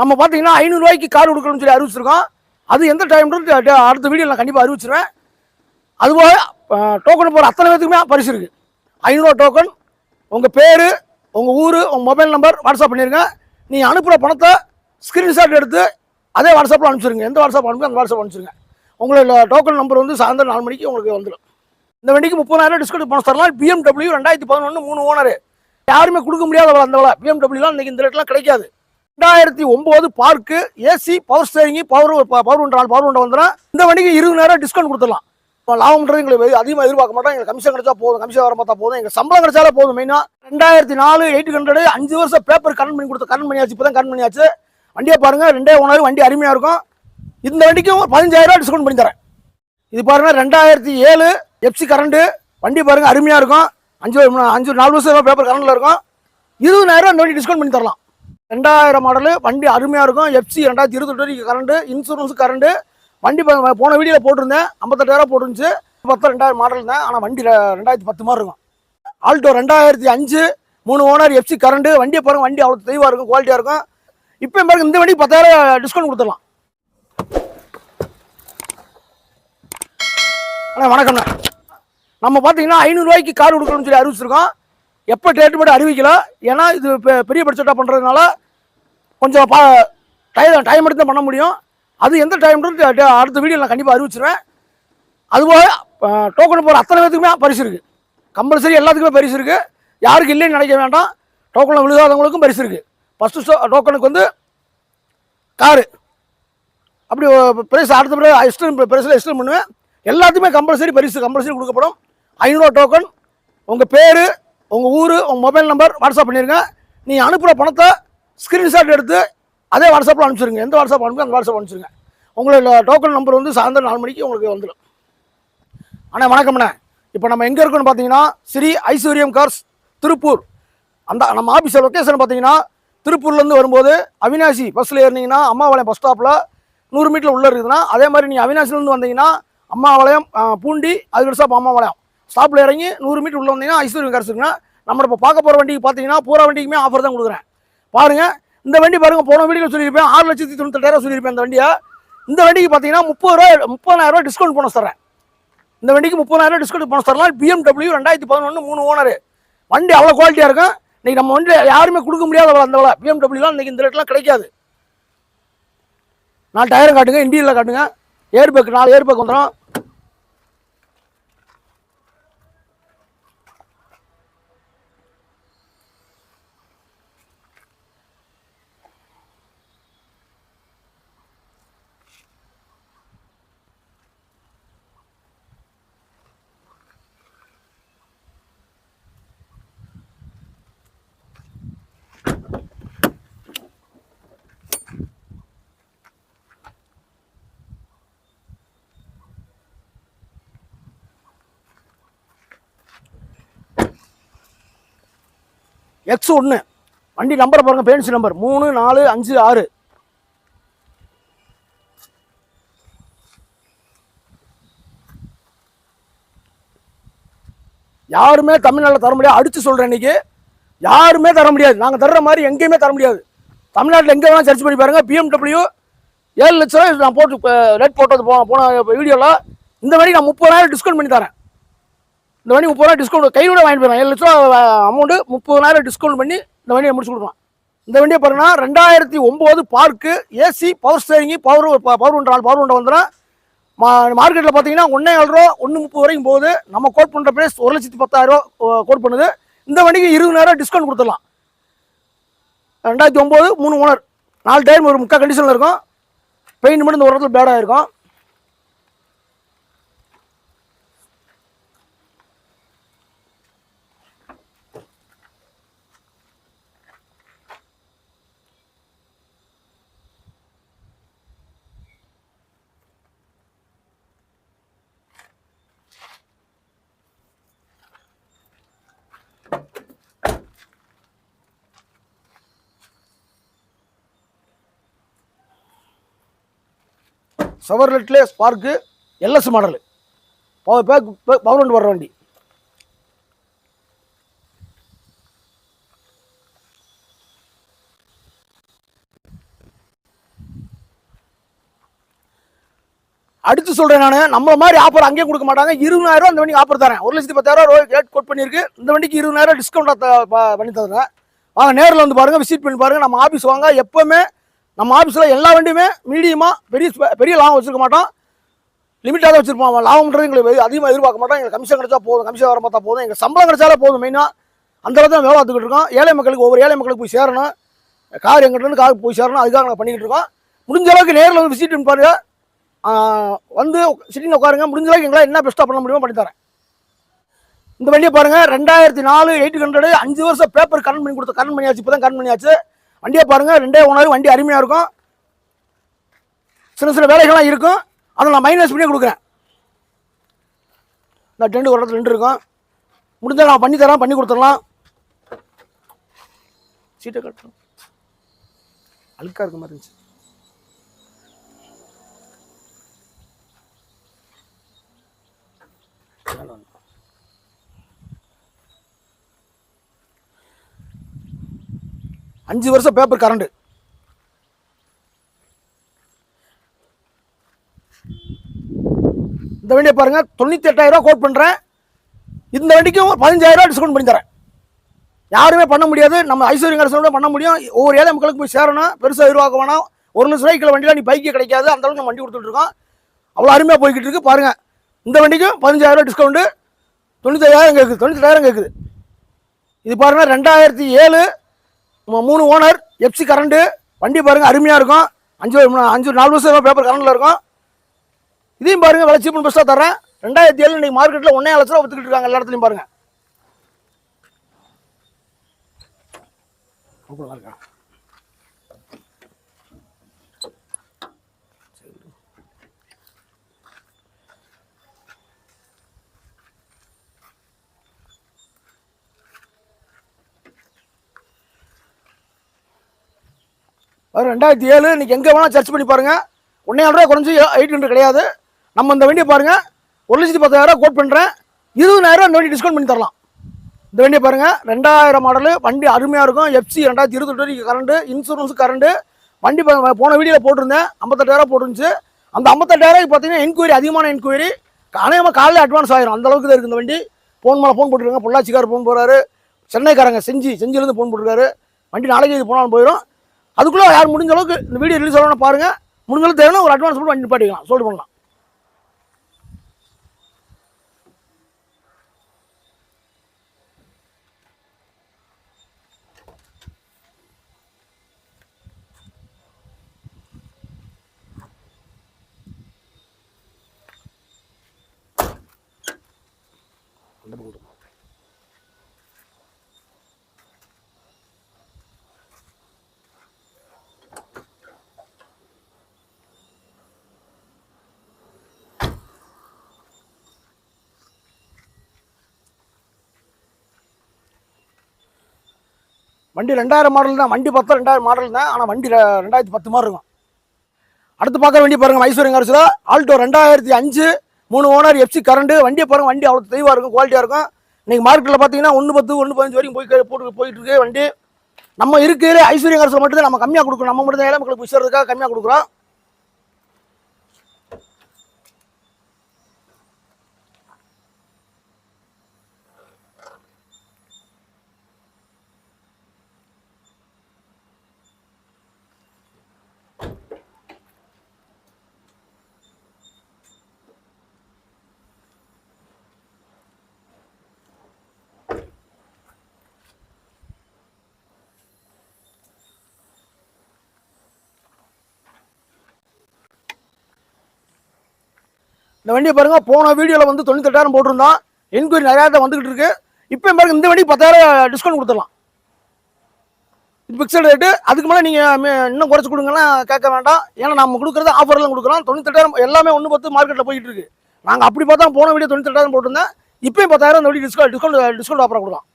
நம்ம பார்த்தீங்கன்னா ஐநூறுரூவாய்க்கு கார் கொடுக்கணும்னு சொல்லி அறிவிச்சிருக்கோம். அது எந்த டைம்ன்றது அடுத்த வீடியோ நான் கண்டிப்பாக அறிவிச்சிருவேன். அதுபோக டோக்கன் போகிற அத்தனை பேத்துக்குமே பரிசு இருக்குது ஐநூறுரூவா டோக்கன் உங்கள் பேர் உங்கள் ஊர் உங்கள் மொபைல் நம்பர் வாட்ஸ்அப் பண்ணிடுங்க நீங்கள் அனுப்புகிற பணத்தை ஸ்க்ரீன்ஷாட் எடுத்து அதே வாட்ஸ்அப்பில் அனுப்பிச்சிருங்க. எந்த வாட்ஸ்அப் அனுப்பி அந்த வாட்ஸ்அப் அனுப்பிச்சிருங்க. உங்களோட டோக்கன் நம்பர் வந்து சாயந்தரம் நாலு மணிக்கு உங்களுக்கு வந்துடும் இந்த வண்டிக்கு முப்பதாயிரம் டிஸ்கவுண்ட் பணம் தரலாம். பிஎம்டபிள்யூ ரெண்டாயிரத்தி பதினொன்று மூணு ஓனர் யாருமே கொடுக்க முடியாத அந்த விலை. பிஎம்டபிள்யூலாம் இன்றைக்கி இந்த ரேட்லாம் கிடைக்காது. ரெண்டாயிரத்தி ஒன்பது Spark AC power steering power power ஒன்றால் பவர் ஒன்றை வந்துடும் இந்த வண்டிக்கு இருபதாயிரம் டிஸ்கவுண்ட் கொடுத்துடலாம். இப்போ லாபம்ன்றது எங்களுக்கு அதிகமாக எதிர்பார்க்க மாட்டோம். எங்களுக்கு கமிஷன் கிடைச்சா போதும். கமிஷன் வர பார்த்தா போதும். எங்கள் சம்பளம் கிடைச்சாலே போதும் மெயினாக ரெண்டாயிரத்தி நாலு எயிட் ஹண்ட்ரட் அஞ்சு வருஷம் பேப்பர் கரண்ட் பண்ணி கொடுத்து கரண்ட் பண்ணியாச்சு. இப்போ தான் கரண்ட் பண்ணியாச்சு. வண்டியை பாருங்கள் ரெண்டே ஒன்றாவது வண்டி அருமையாக இருக்கும். இந்த வண்டிக்கும் ஒரு பதினஞ்சாயிரரூவா டிஸ்கவுண்ட் பண்ணி தரேன். இது பாருங்க. ரெண்டாயிரத்தி ஏழு எஃப்சி கரண்ட்டு வண்டி பாருங்க. அருமையாக இருக்கும். அஞ்சு அஞ்சு நாலு வருஷம் பேப்பர் கரண்டில் இருக்கும். இருபதாயிரம் அந்த வண்டி டிஸ்கவுண்ட் பண்ணி தரலாம். ரெண்டாயிரம் மாடலு வண்டி அருமையாக இருக்கும். எஃப்சி ரெண்டாயிரத்தி இருபத்தெட்டு வரைக்கும் கரண்ட் இன்சூரன்ஸ் கரண்ட்டு வண்டி போன வீடியோவில் போட்டிருந்தேன். ஐம்பத்தெட்டாயிரம் போட்டுருந்துச்சு. பத்து ரெண்டாயிரம் மாடல் தான். ஆனால் வண்டி ரெ- ரெண்டாயிரத்தி பத்து மாதிரி இருக்கும். ஆல்டோ ரெண்டாயிரத்தி அஞ்சு மூணு ஓனர் எஃப்சி கரண்ட்டு வண்டியை பாருங்கள் வண்டி அவ்வளோ தெளிவாக இருக்கும் குவாலிட்டியாக இருக்கும். இப்போ பாருங்கள் இந்த வண்டி பத்தாயிரம் டிஸ்கவுண்ட் கொடுத்துடலாம். அண்ணா வணக்கம்ண்ணா நம்ம பார்த்தீங்கன்னா ஐநூறுரூவாய்க்கு கார் கொடுக்கணும்னு சொல்லி அறிவிச்சிருக்கோம். எப்போ டேட்டு மட்டும் அறிவிக்கல. ஏன்னா இது பெ- பெரிய பட்ஜெட்டாக பண்ணுறதுனால கொஞ்சம் பா டைம் டைம் எடுத்து தான் பண்ண முடியும். அது எந்த டைம்ன்றது அடுத்த வீடியோ நான் கண்டிப்பாக அறிவிச்சிருவேன். அதுபோக டோக்கன் போகிற அத்தனை பேத்துக்குமே பரிசு இருக்குது கம்பல்சரி எல்லாத்துக்குமே பரிசு இருக்குது யாருக்கு இல்லைன்னு நினைக்க வேண்டாம். டோக்கனில் விழுகாதவங்களுக்கும் பரிசு இருக்குது ஃபஸ்ட்டு டோக்கனுக்கு வந்து காரு அப்படி பிரைஸ் அடுத்த பிறகு எக்ஸ்டன் பிரைஸில் எக்ஸ்டன் பண்ணுவேன். எல்லாத்துக்குமே கம்பல்சரி பரிசு கம்பல்சரி கொடுக்கப்படும். ஐநூறுவா டோக்கன் உங்கள் பேர் உங்கள் ஊர் உங்கள் மொபைல் நம்பர் வாட்ஸ்அப் பண்ணிடுங்க நீங்கள் அனுப்புகிற பணத்தை ஸ்க்ரீன்ஷாட் எடுத்து அதே வாட்ஸ்அப்பில் அனுப்பிச்சிருங்க. எந்த வாட்ஸ்அப் அனுப்பி அந்த வாட்ஸ்அப் அனுப்பிச்சிருங்க. உங்களோட டோக்கன் நம்பர் வந்து சாயந்தரம் நாலு மணிக்கு உங்களுக்கு வந்துடும் அண்ணா வணக்கம்ண்ணே இப்போ நம்ம எங்கே இருக்கோம்னு பார்த்தீங்கன்னா ஸ்ரீ ஐஸ்வர்யம் கார்ஸ் திருப்பூர். அந்த நம்ம ஆஃபீஸ் லொக்கேஷன் பார்த்தீங்கன்னா திருப்பூர்லேருந்து வரும்போது அவினாசி பஸ்ஸில் ஏறினீங்கன்னா அம்மாவாளையம் பஸ் ஸ்டாப்பில் நூறு மீட்டர் உள்ளே இருக்குதுன்னா அதே மாதிரி நீங்கள் அவினாசிலேருந்து வந்தீங்கன்னா அம்மாவாளையம் பூண்டி அதுக்கு ஸ்டாப் அம்மாவாளையம். ஸ்டாப்பில் இறங்கி நூறு மீட்டர் உள்ளே வந்தீங்கன்னா ஐஸ்வர்யம் கார்ஸ் இருக்குன்னா நம்ம இப்போ பார்க்க போகிற வண்டிக்கு பார்த்தீங்கன்னா பூரா வண்டிக்குமே ஆஃபர் தான் கொடுக்குறேன். பாருங்கள் இந்த வண்டி பாருங்கள் போன வீடியோவில் சொல்லியிருப்பேன் ஆறு லட்சத்தி தொண்ணூத்தெட்டாயிரம் சொல்லியிருப்பேன் இந்த வண்டியை. இந்த வண்டிக்கு பார்த்தீங்கன்னா முப்பது ரூபா முப்பதாயிரம் ரூபாய் டிஸ்கவுண்ட் போனஸ் தரேன் இந்த வண்டிக்கு முப்பதாயிரம் டிஸ்கவுண்ட் போனஸ் தரலாம். பிஎம்டபிள்யூ ரெண்டாயிரத்தி பதினொன்று மூணு ஓனர் வண்டி அவ்வளோ குவாலிட்டியாக இருக்கும். இன்னைக்கு நம்ம வண்டி யாருமே கொடுக்க முடியாத விலை அந்த விலை. பிஎம்டபிள்யூலாம் இன்னைக்கு இந்த ரேட்லாம் கிடைக்காது. நாலு டயரை காட்டுங்க இண்டியனில் காட்டுங்க. ஏர்பேக் நாலு ஏர்பேக் வந்துடும் எக்ஸ் ஒன்று வண்டி நம்பரை பாருங்கள் பேன்சி நம்பர் மூணு நாலு அஞ்சு ஆறு. யாருமே தமிழ்நாட்டில் தர முடியாது. அடித்து சொல்கிறேன் இன்னைக்கு. யாருமே தர முடியாது. நாங்கள் தர்ற மாதிரி எங்கேயுமே தர முடியாது. தமிழ்நாட்டில் எங்கே வேணால் சர்ச் பண்ணி பாருங்கள் பிஎம்டபிள்யூ ஏழு லட்ச நான் போட்டு ரேட் போட்டது போன போன வீடியோவில் இந்த மாதிரி நான் முப்பதாயிரம் டிஸ்கவுண்ட் பண்ணி தரேன். இந்த வண்டி முப்பது ரூபா டிஸ்கவுண்ட் கையோட வாங்கிட்டு போயிடலாம் ஏழு லட்ச ரூபா அமௌண்ட்டு முப்பதாயிரம் டிஸ்கவுண்ட் பண்ணி இந்த வண்டியை முடிச்சு கொடுக்கலாம். இந்த வண்டியை பாருங்கன்னா ரெண்டாயிரத்தி ஒம்பது Spark AC power steering power power ஒன்று நாலு பவர் ஒன்றை வந்துடும். மா மார்க்கெட்டில் பார்த்தீங்கன்னா ஒன்றே ஏழு ரூபா ஒன்று முப்பது வரைக்கும் போகுது. நம்ம கோட் பண்ணுற ப்ரைஸ் ஒரு லட்சத்தி பத்தாயிரம் ரூபா கோட் பண்ணுது. இந்த வண்டிக்கு இருபதாயிரம் டிஸ்கவுண்ட் கொடுத்துடலாம். ரெண்டாயிரத்தி ஒம்பது மூணு ஓனர் நாலு டைம் ஒரு முக்கால் கண்டிஷனில் இருக்கும். பெயிண்ட் மட்டும் இந்த ஒரு இடத்துல பேடாக இருக்கும் செவர்லெட்லேயே Spark LS model. Power pack power வர்ற வண்டி. அடுத்து சொல்கிறேன் நான் நம்ம மாதிரி ஆஃபர் அங்கேயும் கொடுக்க மாட்டாங்க. இருபதாயிரம் அந்த வண்டிக்கு ஆஃபர் தரேன். ஒரு லட்சத்து பத்தாயிரம் ரேட் கோட் பண்ணியிருக்கு. இந்த வண்டிக்கு இருபதாயிரம் டிஸ்கவுண்டாக பண்ணி தரேன் வாங்க நேரில் வந்து பாருங்கள் விசிட் பண்ணி பாருங்கள் நம்ம ஆஃபீஸ் வாங்க எப்போவுமே நம்ம ஆஃபீஸில் எல்லா வண்டியுமே மீடியமாக பெரிய பெரிய லாபம் வச்சிருக்க மாட்டோம். லிமிட்டாக தான் வச்சுருப்போம் லாபம்ன்றது எங்களுக்கு அதிகமாக எதிர்பார்க்க மாட்டோம். எங்களுக்கு கமிஷன் கிடச்சா போதும். கமிஷன் வர பார்த்தா போதும். எங்கள் சம்பளம் கிடச்சாலே போதும் மெயினாக அந்த அளவுக்கு தான் வேலை பார்த்துக்கிட்டு இருக்கோம். ஏழை மக்களுக்கு ஒவ்வொரு ஏழை மக்களுக்கு போய் சேரணும். கார் எங்கிட்டருந்து கார் போய் சேரணும். அதுக்காக நாங்கள் பண்ணிக்கிட்டு இருக்கோம். முடிஞ்ச அளவுக்கு நேரில் வந்து விசிட் பாருங்கள் பாருங்க. வந்து சிட்டிங் உட்காருங்க. முடிஞ்ச அளவுக்கு எங்களால் என்ன பெஸ்ட்டாக பண்ண முடியுமோ பண்ணித்தரேன் இந்த வண்டியை பாருங்கள் ரெண்டாயிரத்தி நாலு எயிட் ஹண்ட்ரடு அஞ்சு வருஷம் பேப்பர் கரண்ட் பண்ணி கொடுத்த கரண்ட் பண்ணியாச்சு. இப்போ தான் கரண்ட் பண்ணியாச்சு. வண்டியை பாருங்கள் ரெண்டே ஓனர் வண்டி அருமையாக இருக்கும். சின்ன சின்ன வேலைகள்லாம் இருக்கும். அதை நான் மைனஸ் பண்ணி கொடுக்குறேன். இந்த டெண்டு ஒரு இடத்துல ரெண்டு இருக்கும். முடிஞ்சால் நான் பண்ணி தரேன் பண்ணி கொடுத்துடலாம். சீட்டை கட்டுறோம் அழுக்காக இருக்க மாதிரி இருந்துச்சு. வேண்டாம். அஞ்சு வருஷம் பேப்பர் கரண்ட் இந்த வண்டியை பாருங்க தொண்ணூத்தி எட்டாயிரம் கோட் பண்றேன். இந்த வண்டிக்கும் ஒரு பதினஞ்சாயிரம் டிஸ்கவுண்ட் பண்ணி தரேன். யாருமே பண்ண முடியாது. நம்ம ஐஸ்வர்யம் பண்ண முடியும். ஒவ்வொரு ஏழை மக்களுக்கு போய் சேரணும். பெருசாக உருவாக்க வேணாம். ஒரு லட்ச ரூபாய்க்கு வண்டியில் நீ பைக்கே கிடைக்காது. அந்த அளவுக்கு நம்ம வண்டி கொடுத்துட்டு இருக்கோம். அவ்வளோ அருமையாக போய்கிட்டு இருக்கு. பாருங்க. இந்த வண்டிக்கும் பதினஞ்சாயிரம் ரூபாய் ஐயாயிரம் தொண்ணூத்தாயிரம் கேட்குது தொண்ணூத்தெட்டாயிரம் கேட்குது இது பாருங்க ரெண்டாயிரத்தி ஏழு மூணு ஓனர் எஃப்சி கரண்ட்டு வண்டி பாருங்க அருமையாக இருக்கும். அஞ்சு அஞ்சு நாலு வருஷம் பேப்பர் கரண்டில் இருக்கும். இதையும் பாருங்க விலை சீப்பு பெஸ்ட்டாக தரேன் ரெண்டாயிரத்தி ஏழு இன்னைக்கு மார்க்கெட்டில் ஒன்றே லட்ச ரூபா ஒத்துக்கிட்டு இருக்காங்க எல்லா இடத்துலையும் பாருங்க. இருக்கா? வரும். ரெண்டாயிரத்தி ஏழு இன்றைக்கி எங்கே வேணால் சர்ச் பண்ணி பாருங்கள் ஒன்றே ரூபா குறைஞ்சி எயிட் ஹண்ட்ரட் கிடையாது. நம்ம இந்த வண்டியை பாருங்கள் ஒரு லட்சத்தி பத்தாயிரம் கோட் பண்ணுறேன் இருபதாயிரம் இந்த வண்டி டிஸ்கவுண்ட் பண்ணி தரலாம். இந்த வண்டியை பாருங்கள் ரெண்டாயிரம் மாடலு வண்டி அருமையாக இருக்கும். எஃப்சி ரெண்டாயிரத்தி இருபத்தெட்டு வரைக்கும் கரண்ட்டு இன்சூரன்ஸ் கரண்ட்டு வண்டி போன வீடியோவில் போட்டிருந்தேன். ஐம்பத்தெட்டாயிரம் போட்டுருந்துச்சு. அந்த ஐம்பத்தெட்டாயிரம் பார்த்தீங்கன்னா என்கொயரி அதிகமான என்கொயரி அநேகமாக காலையில் அட்வான்ஸ் ஆயிரும். அந்த அளவுக்கு தான் இருக்குது இந்த வண்டி. ஃபோன் மேலே ஃபோன் போட்டுருக்காங்க பொள்ளாச்சிக்கார் ஃபோன் போகிறாரு சென்னைக்காரங்க செஞ்சி செஞ்சிலேருந்து ஃபோன் போட்டுருக்காரு. வண்டி நாளைக்கு இது போனாலும் போயிடும் அதுக்குள்ளே யார் முடிஞ்ச அளவுக்கு இந்த வீடியோ ரிலீஸ் ஆகணும்னு பாருங்கள் முடிஞ்ச தேவைன்னா ஒரு அட்வான்ஸ் போட்டு வண்டி பாட்டிக்கலாம் சொல்லிட்டு பண்ணலாம். வண்டி ரெண்டாயிரம் மாடல் தான். வண்டி பார்த்தா ரெண்டாயிரம் மாடல் தான். ஆனால் வண்டி ரெண்டாயிரத்தி பத்து மாதிரி இருக்கும். அடுத்து பார்க்குற வண்டி பாருங்கள் மைசூரிங் அரசில் ஆல்டோ ரெண்டாயிரத்தி அஞ்சு மூணு ஓனர் எஃப்சி கரண்ட் வண்டியை பாருங்கள் வண்டி அவ்வளோ தெளிவாக இருக்கும் குவாலிட்டியாக இருக்கும். இன்றைக்கி மார்க்கெட்டில் பார்த்தீங்கன்னா ஒன்று பத்து ஒன்று பதினஞ்சு வரைக்கும் போய் போட்டு போயிட்டு இருக்கு வண்டி. நம்ம இருக்கிற ஐஸ்வர்யம் அரசில் மட்டும் தான் நம்ம கம்மியாக கொடுக்குறோம் நம்ம மட்டும் தான் ஏழை மக்களுக்கு போய் கம்மியாக கொடுக்குறோம். இந்த வண்டியை பாருங்க போன வீடியோவில் வந்து தொண்ணூத்தெட்டாயிரம் போட்டிருந்தோம். என்கொயரி நிறையா தான் வந்துகிட்டு இருக்கு. இப்போ பாருங்க இந்த வண்டி பத்தாயிரம் டிஸ்கவுண்ட் கொடுத்துடலாம். இது ரேட்டு அதுக்கு மேலே நீங்கள் இன்னும் குறைச்சி கொடுங்கன்னா கேட்க வேண்டாம். ஏன்னா நம்ம கொடுக்குறது ஆஃபர்லாம் கொடுக்குறோம். தொண்ணூத்தெட்டாயிரம் எல்லாமே ஒன்று பத்து மார்க்கெட்டில் போயிட்டு இருக்கு. நாங்கள் அப்படி பார்த்தா போன வீடியோ தொண்ணூத்தெட்டாயிரம் போட்டிருந்தேன். இப்போயும் பத்தாயிரம் இந்த வண்டி டிஸ்கவுண்ட் டிஸ்கவுண்ட் டிஸ்கவுண்ட் ஆஃபர் கொடுக்கலாம்.